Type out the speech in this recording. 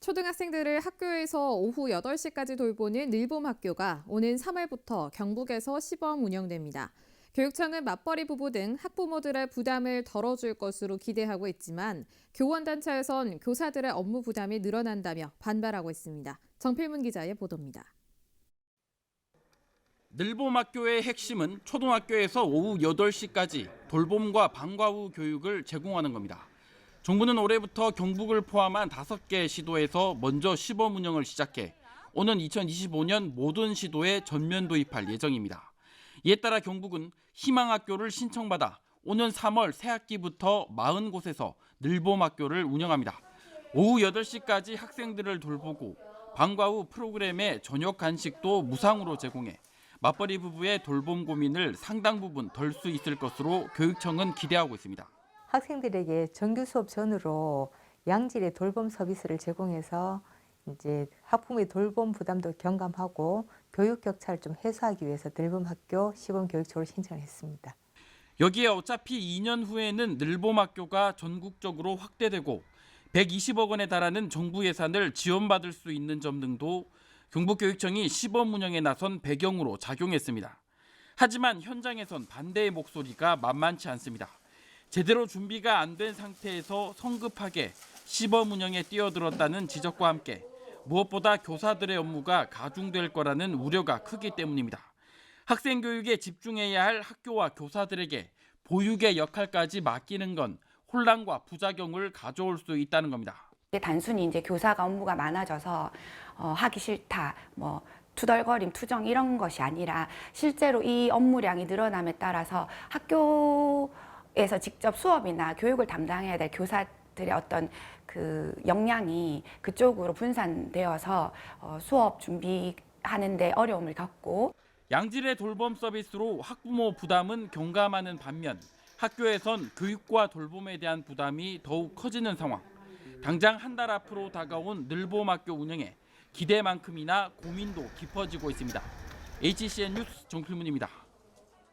초등학생들을 학교에서 오후 8시까지 돌보는 늘봄 학교가 오는 3월부터 경북에서 시범 운영됩니다. 교육청은 맞벌이 부부 등 학부모들의 부담을 덜어줄 것으로 기대하고 있지만 교원단체에선 교사들의 업무 부담이 늘어난다며 반발하고 있습니다. 정필문 기자의 보도입니다. 늘봄학교의 핵심은 초등학교에서 오후 8시까지 돌봄과 방과 후 교육을 제공하는 겁니다. 정부는 올해부터 경북을 포함한 5개 시도에서 먼저 시범 운영을 시작해 오는 2025년 모든 시도에 전면 도입할 예정입니다. 이에 따라 경북은 희망학교를 신청받아 오는 3월 새학기부터 40곳에서 늘봄학교를 운영합니다. 오후 8시까지 학생들을 돌보고 방과 후 프로그램의 저녁 간식도 무상으로 제공해 맞벌이 부부의 돌봄 고민을 상당 부분 덜 수 있을 것으로 교육청은 기대하고 있습니다. 학생들에게 정규 수업 전후로 양질의 돌봄 서비스를 제공해서 이제 학부모의 돌봄 부담도 경감하고 교육 격차를 좀 해소하기 위해서 늘봄 학교 시범 교육초를 신청했습니다. 여기에 어차피 2년 후에는 늘봄학교가 전국적으로 확대되고 120억 원에 달하는 정부 예산을 지원받을 수 있는 점 등도 경북교육청이 시범 운영에 나선 배경으로 작용했습니다. 하지만 현장에선 반대의 목소리가 만만치 않습니다. 제대로 준비가 안 된 상태에서 성급하게 시범 운영에 뛰어들었다는 지적과 함께 무엇보다 교사들의 업무가 가중될 거라는 우려가 크기 때문입니다. 학생 교육에 집중해야 할 학교와 교사들에게 보육의 역할까지 맡기는 건 혼란과 부작용을 가져올 수 있다는 겁니다. 단순히 이제 교사가 업무가 많아져서 어, 하기 싫다, 뭐 투덜거림, 투정 이런 것이 아니라 실제로 이 업무량이 늘어남에 따라서 학교 에서 직접 수업이나 교육을 담당해야 될 교사들의 어떤 그 역량이 그쪽으로 분산되어서 어, 수업 준비하는데 어려움을 겪고 양질의 돌봄 서비스로 학부모 부담은 경감하는 반면 학교에선 교육과 돌봄에 대한 부담이 더욱 커지는 상황. 당장 한 달 앞으로 다가온 늘봄학교 운영에 기대만큼이나 고민도 깊어지고 있습니다. HCN 뉴스 정필문입니다.